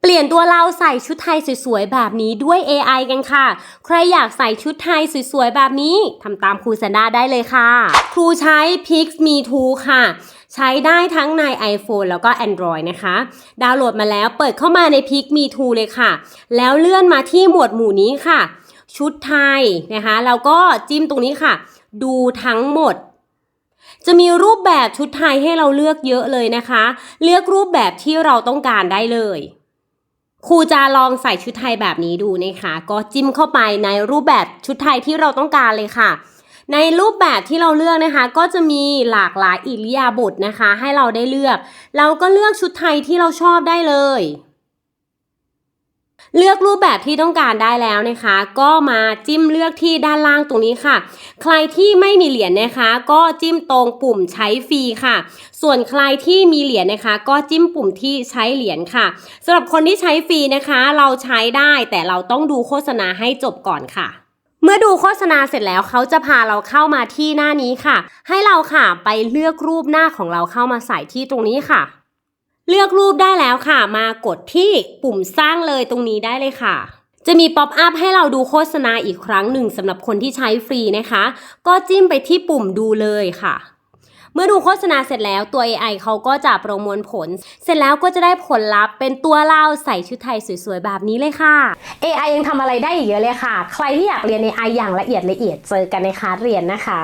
เปลี่ยนตัวเราใส่ชุดไทยสวยๆ แบบนี้ด้วย AI กันค่ะ ใครอยากใส่ชุดไทยสวยๆ แบบนี้ทำตามครูสันดาได้เลยค่ะ ครูใช้ Pix Me 2 ค่ะ ใช้ได้ทั้งใน iPhone แล้วก็ Android นะคะ ดาวน์โหลดมาแล้วเปิดเข้ามาใน Pix Me 2 เลยค่ะ แล้วเลื่อนมาที่หมวดหมู่นี้ค่ะ ชุดไทยนะคะ แล้วก็จิ้มตรงนี้ค่ะ ดูทั้งหมดจะมีรูปแบบชุดไทยให้เราเลือกเยอะเลยนะคะ เลือกรูปแบบที่เราต้องการได้เลย ครูจะลองใส่ชุดไทยแบบนี้ดูนะคะ ก็จิ้มเข้าไปในรูปแบบชุดไทยที่เราต้องการเลยค่ะ ในรูปแบบที่เราเลือกนะคะ ก็จะมีหลากหลายอิริยาบถนะคะ ให้เราได้เลือก เราก็เลือกชุดไทยที่เราชอบได้เลย เลือกรูปแบบที่ต้องการได้แล้วนะคะ ก็มาจิ้มเลือกที่ด้านล่างตรงนี้ค่ะ ใครที่ไม่มีเหรียญนะคะ ก็จิ้มตรงปุ่มใช้ฟรีค่ะ ส่วนใครที่มีเหรียญนะคะ ก็จิ้มปุ่มที่ใช้เหรียญค่ะสำหรับคนที่ใช้ฟรีนะคะ เราใช้ได้แต่เราต้องดูโฆษณาให้จบก่อนค่ะเมื่อดูโฆษณาเสร็จแล้วเขาจะพาเราเข้ามาที่หน้านี้ค่ะ ให้เราค่ะไปเลือกรูปหน้าของเราเข้ามาใส่ที่ตรงนี้ค่ะ เลือกรูปได้แล้วค่ะ มากดที่ปุ่มสร้างเลยตรงนี้ได้เลยค่ะ จะมีป๊อปอัพให้เราดูโฆษณาอีกครั้งหนึ่งสำหรับคนที่ใช้ฟรีนะคะ ก็จิ้มไปที่ปุ่มดูเลยค่ะ เมื่อดูโฆษณาเสร็จแล้วตัว AI เขาก็จะประมวลผล เสร็จแล้วก็จะได้ผลลัพธ์เป็นตัวเราใส่ชุดไทยสวยๆ แบบนี้เลยค่ะ AI ยังทำอะไรได้อีกเยอะเลยค่ะ ใครที่อยากเรียน AI อย่างละเอียดละเอียดเจอกันในคลาสเรียนนะคะ